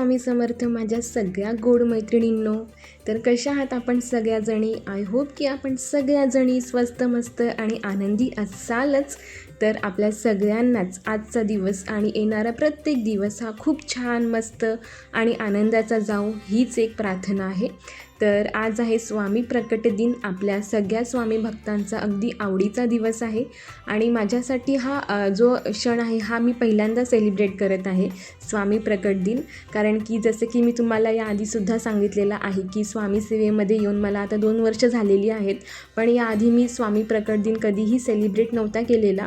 स्वामी समर्थ माझ्या सगळ्या गोड मैत्रिणींनो तर कशा आहात आपण सगळ्याजणी? आय होप की आपण सगळ्याजणी स्वस्त मस्त आणि आनंदी असालच. तर आपल्या सगळ्यांनाच आजचा दिवस आणि येणारा प्रत्येक दिवस हा खूप छान मस्त आणि आनंदाचा जाऊ हीच एक प्रार्थना आहे. तर आज आहे स्वामी प्रकट दिन. आपल्या सगळ्या स्वामी भक्तांचा अगदी आवडीचा दिवस आहे आणि माझ्यासाठी हा जो क्षण आहे हा मी पहिल्यांदा सेलिब्रेट करत आहे स्वामी प्रकट दिन. कारण की जसं की मी तुम्हाला याआधीसुद्धा सांगितलेलं आहे की स्वामी सेवेमध्ये येऊन मला आता दोन वर्ष झालेली आहेत. पण याआधी मी स्वामी प्रकट दिन कधीही सेलिब्रेट नव्हता केलेला.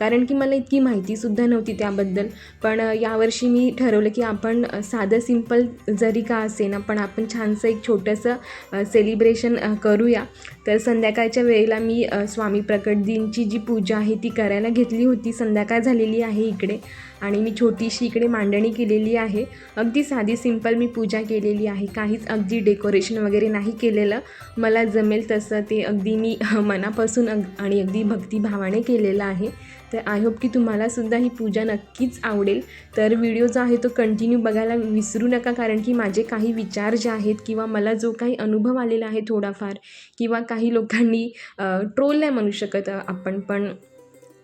कारण की मला इतकी माहितीसुद्धा नव्हती त्याबद्दल. पण यावर्षी मी ठरवलं की आपण साधं सिंपल जरी का असेना पण आपण छानसं एक छोटंसं सेलिब्रेशन करूया. तर संध्याकाळच्या वेळेला मी स्वामी प्रकट दिनची जी पूजा आहे ती करायला घेतली होती. संध्याकाळ झालेली आहे इकडे आणि मी छोटीशी इकडे मांडणी केलेली आहे. अगदी साधी सिंपल मी पूजा केलेली आहे. काहीच अगदी डेकोरेशन वगैरे नाही केलेलं. मला जमेल तसं ते अगदी मी मनापासून अग आणि अगदी भक्तिभावाने केलेलं आहे. तर आय होप की तुम्हालासुद्धा ही पूजा नक्कीच आवडेल. तर व्हिडिओ जो आहे तो कंटिन्यू बघायला विसरू नका कारण की माझे काही विचार जे आहेत किंवा मला जो काही अनुभव आलेला आहे थोडाफार किंवा काही लोकांनी ट्रोल नाही म्हणू शकत आपण पण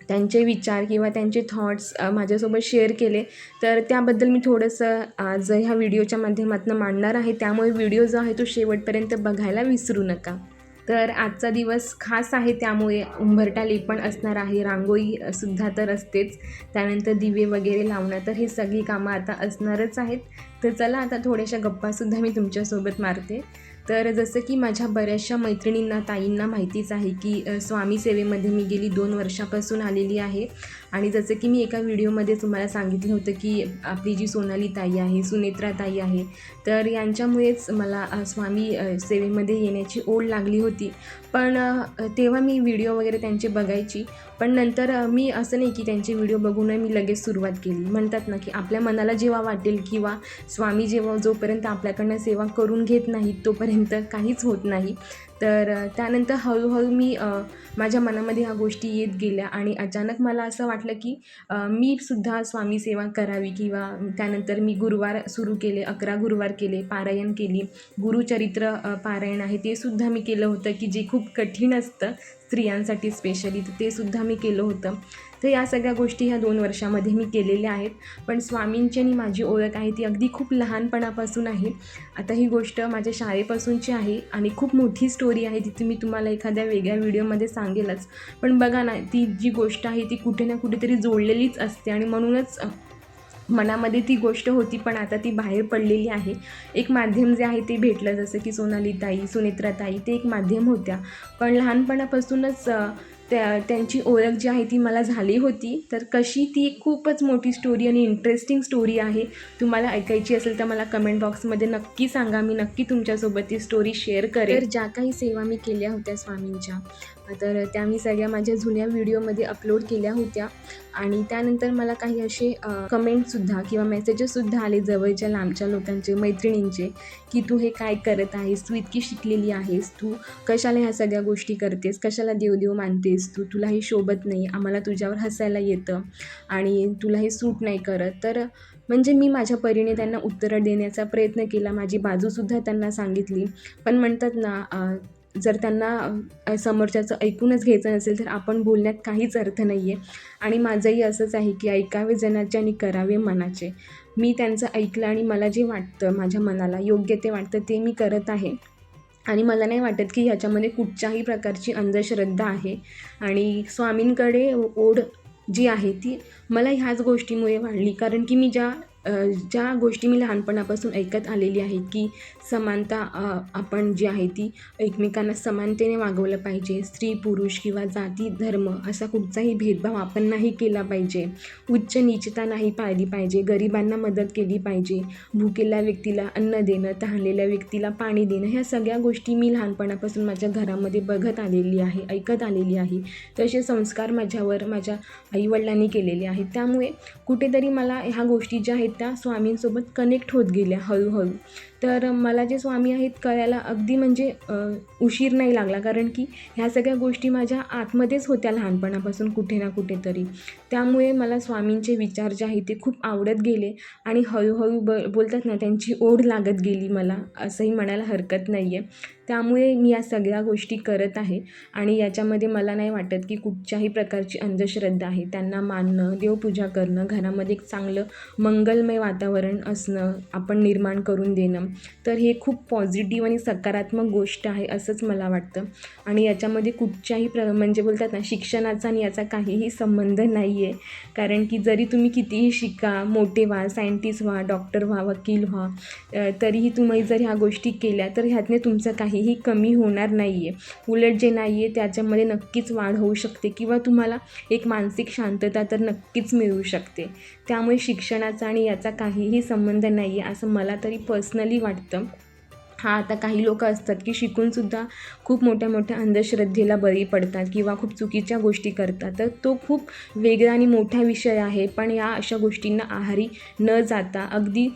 त्यांचे विचार किंवा त्यांचे थॉट्स माझ्यासोबत शेअर केले. तर त्याबद्दल मी थोडंसं आज ह्या व्हिडिओच्या माध्यमातून मांडणार आहे त्यामुळे व्हिडिओ जो आहे तो शेवटपर्यंत बघायला विसरू नका. तर आजचा दिवस खास आहे त्यामुळे उंबरटा लेपण असणार आहे. रांगोळी सुद्धा तर असतेच. त्यानंतर दिवे वगैरे लावणं तर हे सगळी कामं आता असणारच आहेत. तर चला आता थोड्याशा गप्पासुद्धा मी तुमच्यासोबत मारते. तर जसं की माझ्या बऱ्याचशा मैत्रिणींना ताईंना माहितीच आहे की स्वामी सेवेमध्ये मी गेली दोन वर्षापासून आलेली आहे. आणि जसं की मी एका व्हिडिओमध्ये तुम्हाला सांगितलं होतं की आपली जी सोनाली ताई आहे सुनेत्रा ताई आहे तर यांच्यामुळेच मला स्वामी सेवेमध्ये येण्याची ओढ लागली होती. पण तेव्हा मी व्हिडिओ वगैरे त्यांचे बघायची पण नंतर मी असं नाही की त्यांचे व्हिडिओ बघून मी लगेच सुरुवात केली. म्हणतात ना की आपल्या मनाला जेव्हा वाटेल किंवा स्वामी जेव्हा जोपर्यंत आपल्याकडनं सेवा करून घेत नाहीत तोपर्यंत काहीच होत नाही. तर त्यानंतर हळूहळू मी माझ्या मनामध्ये ह्या गोष्टी येत गेल्या आणि अचानक मला असं वाटलं की मी सुद्धा स्वामी सेवा करावी किंवा त्यानंतर मी गुरुवार सुरू केले अकरा गुरुवार केले पारायण केली. गुरुचरित्र पारायण आहे ते सुद्धा मी केलं होतं की जे खूप कठीण असतं स्त्रियांसाठी स्पेशली तर ते सुद्धा मी केलं होतं. तर या सगळ्या गोष्टी ह्या दोन वर्षामध्ये मी केलेल्या आहेत. पण स्वामींची आणि माझी ओळख आहे ती अगदी खूप लहानपणापासून आहे. आता ही गोष्ट माझ्या शाळेपासूनची आहे आणि खूप मोठी स्टोरी आहे ती मी तुम्हाला एखाद्या वेगळ्या व्हिडिओमध्ये सांगेलच. पण बघा ना ती जी गोष्ट आहे ती कुठे ना कुठेतरी जोडलेलीच असते आणि म्हणूनच मनामध्ये ती गोष्ट होती पण आता ती बाहेर पडलेली आहे. एक माध्यम जे आहे ते भेटलं जसं की सोनाली ताई सुनेत्रा ताई ते एक माध्यम होत्या. पण लहानपणापासूनच त्या त्यांची ओळख जी आहे ती मला झाली होती. तर कशी ती खूपच मोठी स्टोरी आणि इंटरेस्टिंग स्टोरी आहे. तुम्हाला ऐकायची असेल तर मला कमेंट बॉक्समध्ये नक्की सांगा. मी नक्की तुमच्यासोबत ती स्टोरी शेअर करेन. तर ज्या काही सेवा मी केल्या होत्या स्वामींच्या तर त्या मी सगळ्या माझ्या जुन्या व्हिडिओमध्ये अपलोड केल्या होत्या. आणि त्यानंतर मला काही असे कमेंटसुद्धा किंवा मेसेजेससुद्धा आले जवळच्या लांबच्या लोकांचे मैत्रिणींचे की तू हे काय करत आहेस? तू इतकी शिकलेली आहेस? तू कशाला ह्या सगळ्या गोष्टी करतेस? कशाला देवदेव मानतेस? तू तुला हे शोभत नाही. आम्हाला तुझ्यावर हसायला येतं. आणि तुला हे सूट नाही करत. तर म्हणजे मी माझ्या परीने त्यांना उत्तरं देण्याचा प्रयत्न केला. माझी बाजूसुद्धा त्यांना सांगितली. पण म्हणतात ना जर त्यांना समोरच्याचं ऐकूनच घ्यायचं नसेल तर आपण बोलण्यात काहीच अर्थ नाही आहे आणि माझंही असंच आहे की ऐकावे जनाचे आणि करावे मनाचे. मी त्यांचं ऐकलं आणि मला जे वाटतं माझ्या मनाला योग्य ते वाटतं ते मी करत आहे. आणि मला नाही वाटत की ह्याच्यामध्ये कुठच्याही प्रकारची अंधश्रद्धा आहे. आणि स्वामींकडे ओढ जी आहे ती मला ह्याच गोष्टीमुळे वाढली. कारण की मी ज्या ज्या गोष्टी मी लहानपणापासून ऐकत आलेली आहे की समानता आपण जी आहे ती एकमेकांना समानतेने वागवलं पाहिजे. स्त्री पुरुष किंवा जाती धर्म असा कुठचाही भेदभाव आपण नाही केला पाहिजे. उच्च नीचता नाही पाळली पाहिजे. गरिबांना मदत केली पाहिजे. भुकेल्या व्यक्तीला अन्न देणं तहानलेल्या व्यक्तीला पाणी देणं ह्या सगळ्या गोष्टी मी लहानपणापासून माझ्या घरामध्ये बघत आलेली आहे ऐकत आलेली आहे. तसे संस्कार माझ्यावर माझ्या आईवडिलांनी केलेले आहेत. त्यामुळे कुठेतरी मला ह्या गोष्टी ज्या आहेत त्या स्वामींसोबत कनेक्ट होत गेल्या हळूहळू. तर मला जे स्वामी आहेत कळायला अगदी म्हणजे उशीर नाही लागला. कारण की ह्या सगळ्या गोष्टी माझ्या आतमध्येच होत्या लहानपणापासून कुठे ना कुठेतरी. त्यामुळे मला स्वामींचे विचार जे आहेत ते खूप आवडत गेले आणि हळूहळू ब बोलतात ना त्यांची ओढ लागत गेली मला. असंही म्हणायला हरकत नाही आहे त्यामुळे मी या सगळ्या गोष्टी करत आहे. आणि याच्यामध्ये मला नाही वाटत की कुठच्याही प्रकारची अंधश्रद्धा आहे. त्यांना मानणं देवपूजा करणं घरामध्ये एक चांगलं मंगलमय वातावरण असणं आपण निर्माण करून देणं तर हे खूप पॉझिटिव्ह आणि सकारात्मक गोष्ट आहे असंच मला वाटतं. आणि याच्यामध्ये कुठच्याही प्र म्हणजे बोलतात ना शिक्षणाचा आणि याचा काहीही संबंध नाही आहे कारण की जरी तुम्ही कितीही शिका मोठे व्हा सायंटिस्ट व्हा डॉक्टर व्हा वकील व्हा तरीही तुम्ही जर ह्या गोष्टी केल्या तर ह्यातने तुमचं काही काहीही कमी होणार नाही आहे उलट जे नाही आहे त्याच्यामध्ये नक्कीच वाढ होऊ शकते किंवा तुम्हाला एक मानसिक शांतता तर नक्कीच मिळू शकते. त्यामुळे शिक्षणाचा आणि याचा काहीही संबंध नाही आहे असं मला तरी पर्सनली वाटतं. हा आता काही लोक असतात की शिकूनसुद्धा खूप मोठ्या मोठ्या अंधश्रद्धेला बळी पडतात किंवा खूप चुकीच्या गोष्टी करतात. तर तो खूप वेगळा आणि मोठा विषय आहे. पण या अशा गोष्टींना आहारी न जाता अगदी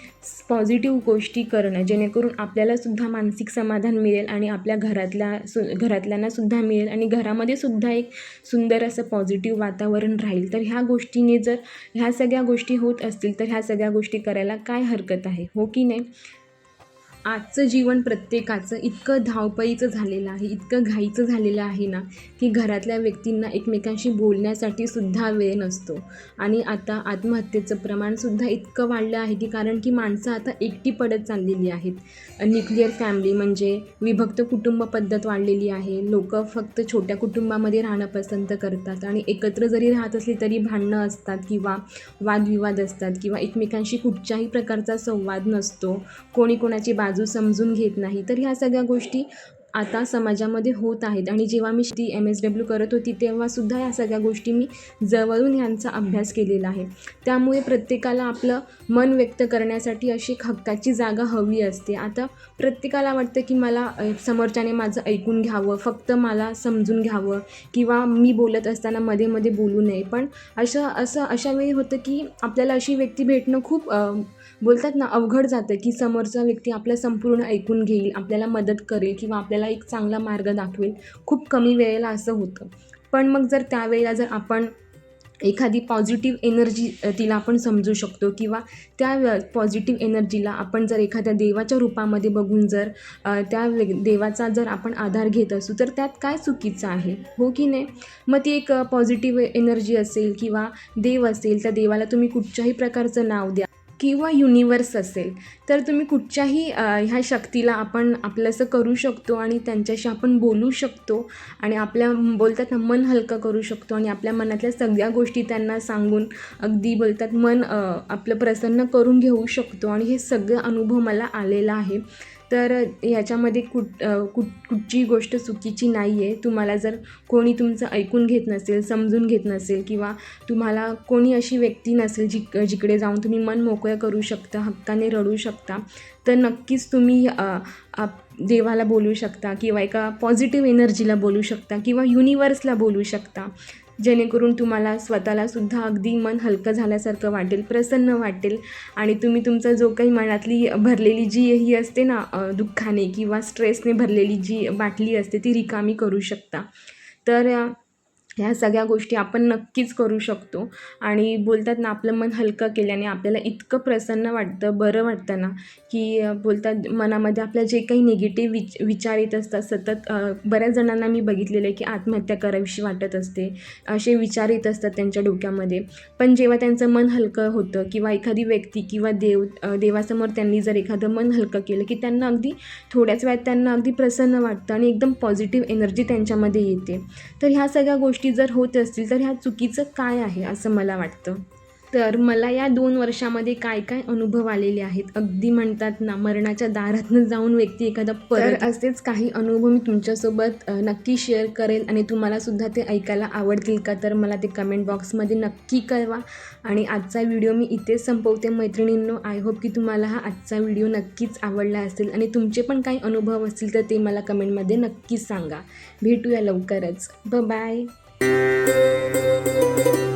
पॉझिटिव्ह गोष्टी करणं जेणेकरून आपल्यालासुद्धा मानसिक समाधान मिळेल आणि आपल्या घरातल्या सु घरातल्यांनासुद्धा मिळेल आणि घरामध्ये सुद्धा एक सुंदर असं पॉझिटिव्ह वातावरण राहील. तर ह्या गोष्टीने जर ह्या सगळ्या गोष्टी होत असतील तर ह्या सगळ्या गोष्टी करायला काय हरकत आहे? हो की नाही? आजचं जीवन प्रत्येकाचं इतकं धावपळीचं झालेलं आहे इतकं घाईचं झालेलं आहे ना की घरातल्या व्यक्तींना एकमेकांशी बोलण्यासाठी सुद्धा वेळ नसतो. आणि आता आत्महत्येचं प्रमाणसुद्धा इतकं वाढलं आहे की कारण की माणसं आता एकटी पडत चाललेली आहेत. न्यूक्लिअर फॅमिली म्हणजे विभक्त कुटुंब पद्धत वाढलेली आहे. लोक फक्त छोट्या कुटुंबामध्ये राहणं पसंत करतात आणि एकत्र जरी राहत असली तरी भांडणं असतात किंवा वादविवाद असतात किंवा एकमेकांशी कुठच्याही प्रकारचा संवाद नसतो. कोणी कोणाची बा बाजू समजून घेत नाही. तर ह्या सगळ्या गोष्टी आता समाजामध्ये होत आहेत. आणि जेव्हा मी ती एम एस डब्ल्यू करत होती तेव्हासुद्धा या सगळ्या गोष्टी मी जवळून ह्यांचा अभ्यास केलेला आहे. त्यामुळे प्रत्येकाला आपलं मन व्यक्त करण्यासाठी अशी एक हक्काची जागा हवी असते. आता प्रत्येकाला वाटतं की मला समोरच्याने माझं ऐकून घ्यावं फक्त मला समजून घ्यावं किंवा मी बोलत असताना मध्ये मध्ये बोलू नये. पण असं असं अशा वेळी होतं की आपल्याला अशी व्यक्ती भेटणं खूप बोलतात ना अवघड जातं की समोरचा व्यक्ती आपलं संपूर्ण ऐकून घेईल आपल्याला मदत करेल किंवा आपल्याला एक चांगला मार्ग दाखवेल. खूप कमी वेळेला असं होतं. पण मग जर त्यावेळेला जर आपण एखादी पॉझिटिव्ह एनर्जी तिला आपण समजू शकतो किंवा त्या पॉझिटिव्ह एनर्जीला आपण जर एखाद्या देवाच्या रूपामध्ये बघून जर त्या देवाचा जर आपण आधार घेत असू तर त्यात काय चुकीचं आहे? हो की नाही? मग ती एक पॉझिटिव्ह एनर्जी असेल किंवा देव असेल त्या देवाला तुम्ही कुठच्याही प्रकारचं नाव द्या. किंवा युनिवर्स असेल तर तुम्ही कुठच्याही ह्या शक्तीला आपण आपलंसं करू शकतो आणि त्यांच्याशी आपण बोलू शकतो आणि आपल्या बोलतात ना मन हलकं करू शकतो आणि आपल्या मनातल्या सगळ्या गोष्टी त्यांना सांगून अगदी बोलतात मन आपलं प्रसन्न करून घेऊ शकतो. आणि हे सगळं अनुभव मला आलेला आहे. तर ह्याच्यामध्ये कुठ कुठ कुठची गोष्ट चुकीची नाही आहे तुम्हाला जर कोणी तुमचं ऐकून घेत नसेल समजून घेत नसेल किंवा तुम्हाला कोणी अशी व्यक्ती नसेल जिक जिकडे जाऊन तुम्ही मन मोकळं करू शकता हक्काने रडू शकता तर नक्कीच तुम्ही देवाला बोलू शकता किंवा एका पॉझिटिव्ह एनर्जीला बोलू शकता किंवा युनिवर्सला बोलू शकता. जेणेकरून तुम्हाला स्वतःलासुद्धा अगदी मन हलकं झाल्यासारखं वाटेल प्रसन्न वाटेल आणि तुम्ही तुमचा जो काही मनातली भरलेली जी ही असते ना दुःखाने किंवा स्ट्रेसने भरलेली जी बाटली असते ती रिकामी करू शकता. तर ह्या सगळ्या गोष्टी आपण नक्कीच करू शकतो. आणि बोलतात ना आपलं मन हलकं केल्याने आपल्याला इतकं प्रसन्न वाटतं बरं वाटतं ना की बोलतात मनामध्ये आपल्या जे काही निगेटिव्ह विच विचार येत असतात सतत बऱ्याच जणांना मी बघितलेलं आहे की आत्महत्या करावीशी वाटत असते. असे विचार येत असतात त्यांच्या डोक्यामध्ये. पण जेव्हा त्यांचं मन हलकं होतं किंवा एखादी व्यक्ती किंवा देव देवासमोर त्यांनी जर एखादं मन हलकं केलं की त्यांना अगदी थोड्याच वेळात त्यांना अगदी प्रसन्न वाटतं आणि एकदम पॉझिटिव्ह एनर्जी त्यांच्यामध्ये येते. तर ह्या सगळ्या गोष्टी जर होत असतील तर ह्या चुकीचं काय आहे असं मला वाटतं. तर मला या दोन वर्षामध्ये काय काय अनुभव आलेले आहेत? अगदी म्हणतात ना मरणाच्या दारातनं जाऊन व्यक्ती एखादा परत असेच काही अनुभव मी तुमच्यासोबत नक्की शेअर करेल आणि तुम्हालासुद्धा ते ऐकायला आवडतील का? तर मला ते कमेंट बॉक्समध्ये नक्की कळवा. आणि आजचा व्हिडिओ मी इथेच संपवते. मैत्रिणींनो आय होप की तुम्हाला हा आजचा व्हिडिओ नक्कीच आवडला असेल. आणि तुमचे पण काही अनुभव असतील तर ते मला कमेंटमध्ये नक्कीच सांगा. भेटूया लवकरच. ब बाय Música